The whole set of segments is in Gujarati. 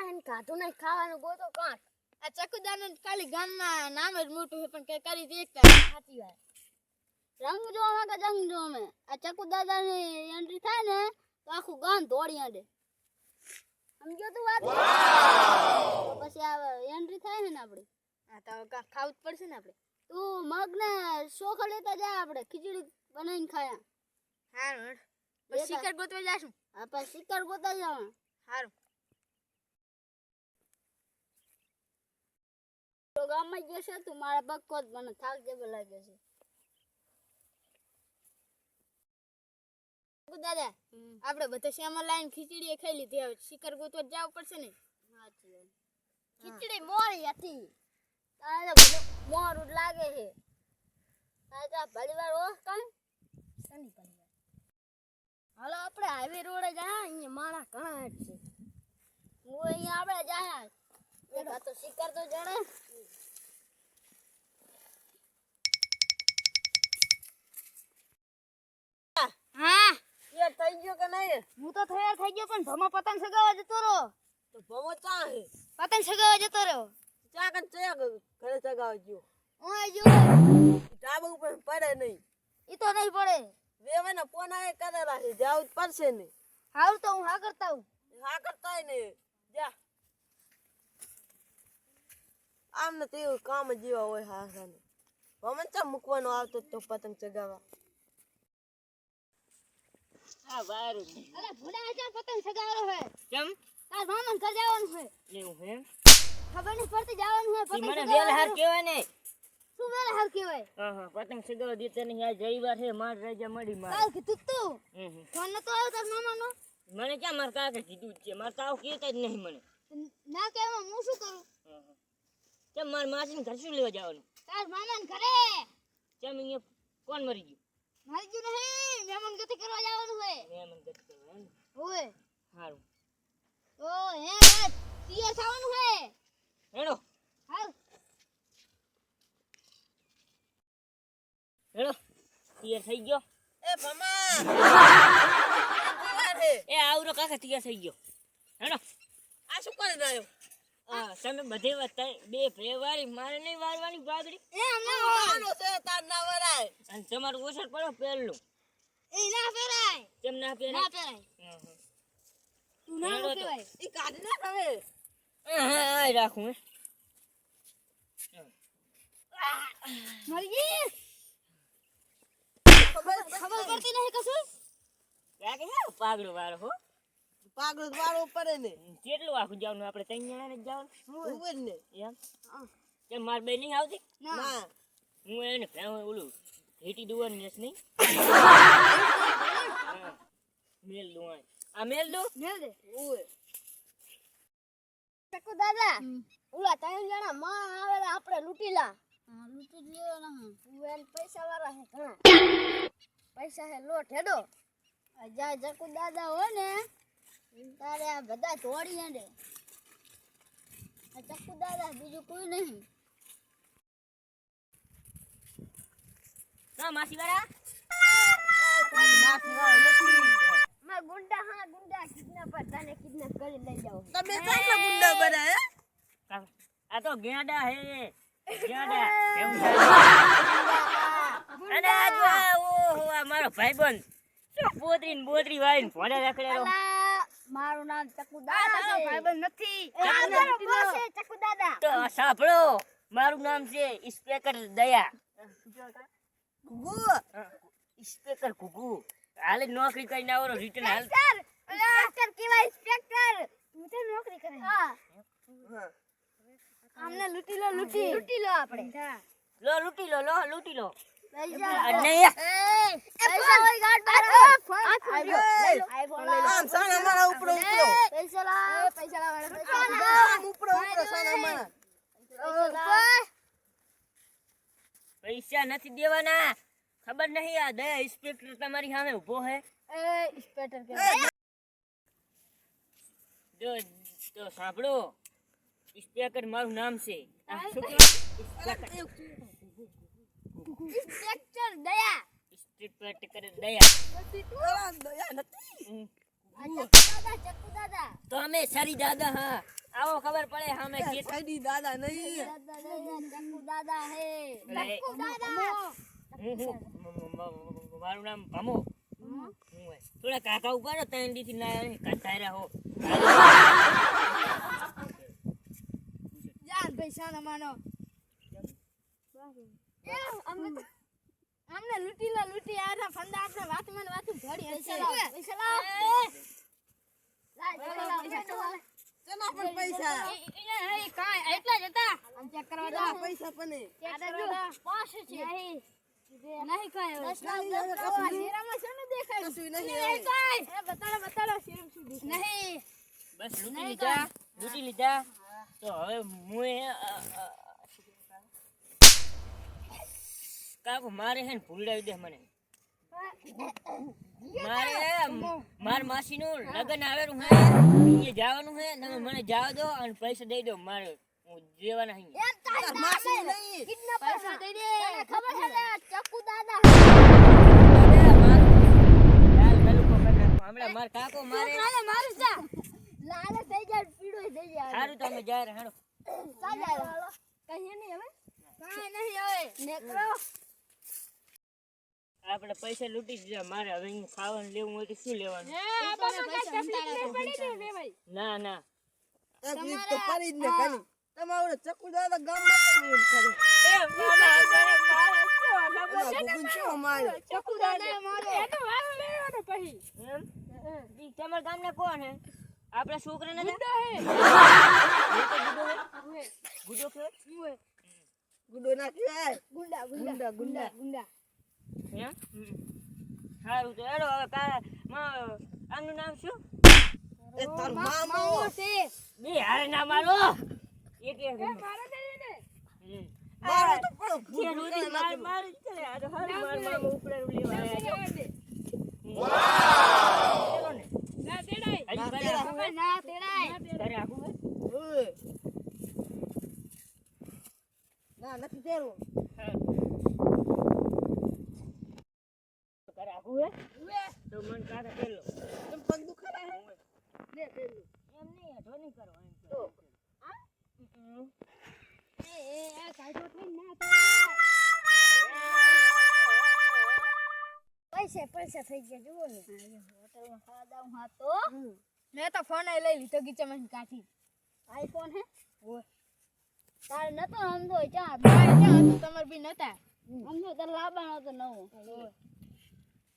પાસે ને નહીં ખાવાનું ગોતો કાંક આ ચકુદાન ખાલી ગામમાં નામ જ મોટું છે પણ કઈ કરી દેખતા સાચી વાત. રંગ જોવા કે જંગ જોવે આ ચકુ દાદાની એન્ટ્રી થાય ને તો આખું ગામ દોડી આડે. સમજો તું વાત? પછી આ એન્ટ્રી થાય ને આપડી. આ તો ખાવું જ પડશે ને આપણે તું મગ ને શોખ લેતા જા આપણે ખીચડી બનાવીને ખાયા. હારું હેડ. પછી શિકર ગોતવા જાશું. આપણે શિકર ગોતા જવા હારું. તો ગામમાં જશે તું મારા બક્કો જ મને થાક જેવો લાગે છે. દાદા આપણે બધા શ્યામા લાઈન ખીચડી ખાઈ લીધી હવે શિખર ગોતવા જવું પડશે ને? ખીચડી મોરી હતી. તારે મોરું લાગે છે. તારે પરિવાર ઓળખ કાંઈ શની પરિવાર? હાલો આપણે હાઈવે રોડે જાય અહીંયા માણા ઘણા છે. હું અહીંયા આપણે જાય. તો શિકાર તો જણે હા યાર થઈ ગયો કે નહીં? હું તો તૈયાર થઈ ગયો પણ ભમો પતંગ સગાવા જતો રહ્યો તો ભમો ચા હે પતંગ સગાવા જતો રહ્યો ચા કન ચા ઘરે સગાવા ગયો. ઓય જો ડાબો ઉપર પડે નહીં. ઈ તો નહીં પડે. વેવે ને ફોન આવે કરેલા છે જાવ પડશે ને. હાલ તો હું હા કરતા હું. હા કરતા ને. જા. આમ ને તેવું કામ જીવા હોય હા હા ભમન ચા મૂકવાનો આવતો તો પતંગ ચગાવવા હા વારું અરે ભૂડા આજા પતંગ સગાવવાનો હે. કેમ? તાર મામા ઘર જવાનું હે. એવું હે? ખબર નહીં પડતી જવાનું હે પતંગ મને વેલ હાર હે. કહેવાય ને. શું વેલ હાર કહેવાય? હા હા પતંગ સગાવ દેતા નહીં આ રવિવાર છે માર રાજા મડી માર. કાલ કીધું તું. ફોન તો આવ્યો તાર મામાનો? મને ક્યાં માર કાકા કીધું છે? મારે તાવ કહેતા જ નહીં મને. ના કહેવા હું શું કરું? હા, હા. કેમ માર માસીને ઘર શું લેવા જવાનું? તાર મામાને ઘરે. કેમ અહીંયા કોણ મરી ગયું? મારી ગયું નહીં. મહેમાન ગતિ કરવા જવાનું હોય મેં મને ગત કરવા એમ? ઓય. હારું. ઓ હે તિયા થવાનું હે હેડો. હાલ. હેડો. તૈયાર થઈ ગયો. એ ભમા. એ આવરો કાકા તૈયાર થઈ ગયો. હેડો. આ શું કરી રહ્યો હા તમે બધે વાત બે ભેવારી મારે નહીં વારવાની બાગડી એ અમને માનો છે તાર ના વરાય અને તમારું ઓછળ પડો પહેલું એ ના ફેરાય. કેમ ના ફેરાય? ના ફેરાય. તું ના ફેરાય. એ કાઢી ના હવે. હા, રાખું હે. મરી ગઈ ખબર ખબર પડતી નહીં કશું? રાખે હે પાગડો વાળો હો. પાગળ વાળો પડે ને. કેટલું આખું જવાનું? આપણે ત્રણ જણાને ને જવાનું. હું ને. એમ? કેમ માર બે આવતી? ના. હું એને ઓલું હેટી દુવાનું જશ નહીં. હા. મેલ દઉં આ. મેલ દઉં મેલ દે. ઉવે. ચકુ દાદા ઓલા ત્રણ જણા માં આવેલા આપણે લૂટીલા. હા લૂંટી લેવાના હા. વેલ પૈસા વાળા હે ઘણા. પૈસા હે લોટ હેડો આ જા જકુ દાદા હોય ને તારે આ બધા દોડી હેડે આ ચકુ દાદા બીજું કોઈ નહીં. હા માસી વાળા? માફી વાળો નથી માં ગુંડા હા ગુંડા કિડનેપર તને કિડનેપ કરી લઈ જાવ તમે કેટલા ગુંડા બનાય આ તો ગેડા હે. ગેંડા. કેમ છે? અને આ જો ઓહો આ મારો ભાઈબંધ. શું પોતરી ને બોતરી વાળીને ભોળે રખડેલો મારું નામ ચકુ દાદા છે. ભાઈબંધ નથી. મારો બોસ છે ચકુ દાદા. તો સાંભળો મારું નામ છે ઇન્સ્પેક્ટર દયા. ગુગુ. ઇન્સ્પેક્ટર ગુગુ. હાલે નોકરી કરીને આવો રિટર્ન હાલ. સર ઇન્સ્પેક્ટર કેવા ઇન્સ્પેક્ટર. હું તો નોકરી કરે. હા. હા. અમને લૂટી લો લૂટી. લૂટી લો આપણે. લો લૂટી લો લો લૂટી લો. પૈસા આ નહીં પૈસા હોય ગાડ બાર આઈફોન આઈફોન આમ સાના મારા ઉપરો ઉપરો પૈસા લા પૈસા લા પૈસા આમ ઉપરો ઉપરો સાના મારા લા પૈસા નથી દેવાના. ખબર નહીં આ દયા ઇન્સ્પેક્ટર તમારી સામે ઊભો હે? એ ઇન્સ્પેક્ટર કે જો તો સાંભળો. ઇન્સ્પેક્ટર મારું નામ છે. ઇન્સ્પેક્ટર દયા. ઇન્સ્પેક્ટર દયા. દયા નથી. તો અમે સારી દાદા હા. આવો ખબર પડે હા કેસડી દાદા નહીં. દાદા હે. દાદા. મારું નામ ભમો. હું હે. થોડા કાકા ઉપાડો ત્રણ દી થી ના કંટાળ્યા હો જાન પૈસા ના માનો. અમને અમને લૂંટી લા લૂંટી આના ફંદા આપણે વાતમાં વાત ઘડી પૈસા લાવ. પૈસા ચના પણ પૈસા. કાંઈ એટલા જ હતા. આમ ચેક કરવા દા પૈસા પણ ચેક કરવા દા પાંચ છે. નહીં. નહીં કાંઈ હવે. દસ લાખ, નહીં, હવે લાખ. શું દેખાય? કશું નહીં. કાંઈ. એ બતાડો બતાડો શેરમ શું દેખાય? નહીં. બસ લૂટી લીધા લૂટી લીધા. તો હવે હું શું? કાકુ મારે હે ને ભૂલડાવી દે મને. મારે માર માસી નું લગ્ન આવેલું હે જવાનું હે તમે મને જવા દો અને પૈસા દઈ દો મારે હું જેવાના અહીં એમ તારી ના માસી નહીં. પૈસા દઈ દે. ખબર છે ચક્કુ દાદા હમણાં માર કાકો મારે મારે મારું જા. લાલ થઈ જાય પીળો થઈ જાય સારું તો જાય હેડો ચાલ. કહીએ નહીં હવે? કાંઈ નહીં હવે. નેકરો આપણે પૈસા લૂટી જ મારે હવે ખાવાનું લેવું હોય તો શું લેવાનું? ને ના. ના તકલીફ તો પડી જ ને ખાલી. તમારે? ચકુ દાદા મારો એનો વારો લેવાનો પછી. એમ? ઈ કોણ હે? આપણા છોકરા ને ગુડો ગુડો ના કહેવાય. ગુંડા ગુંડા, ગુંડા. ગુંડા એમ? સારું તો હેડો હવે કા આમનું નામ શું? એ તાર મામો. મામો છે. બે હારે ના મારો. એક એક મારો દે ને. મારો તો પણ જે ભૂગું રોટી ના માર માર જ આ તો હારું માર મામા ઉપડે છે. ના. તેડાય? ના તેડાય. આખું ના નથી તેરું. હા. આખું હે? તો મન કાકા પેલો. એમ પગ દુખાડા હે? એમ નહીં હેઠો નહીં કરો એમ કરો. હમ. એ એ આ કાઢો થઈ ના પૈસા પૈસા થઈ ગયા જુઓ ને. હોટલમાં ખાવા દાવ હા તો. મેં તો ફોન લઈ લીધો ગીચામાં કાઢી. આઈફોન હે? તારે નતો સમજો ચા મારે ચા હતું તમારે બી નતા. સમજો તારે લાવવાનો હતો નવો.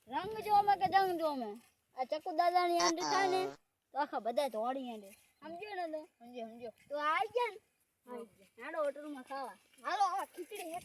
રંગ જોમે કે જંગ જોમે આ ચક્કુ દાદાની આંટી થાય ને તો આખા બધા ધોળી આંડે સમજ્યો ને તો સમજો સમજો તો આવી ગયા ને હાલો હોટલમાં ખાવા હાલો આ ખીચડી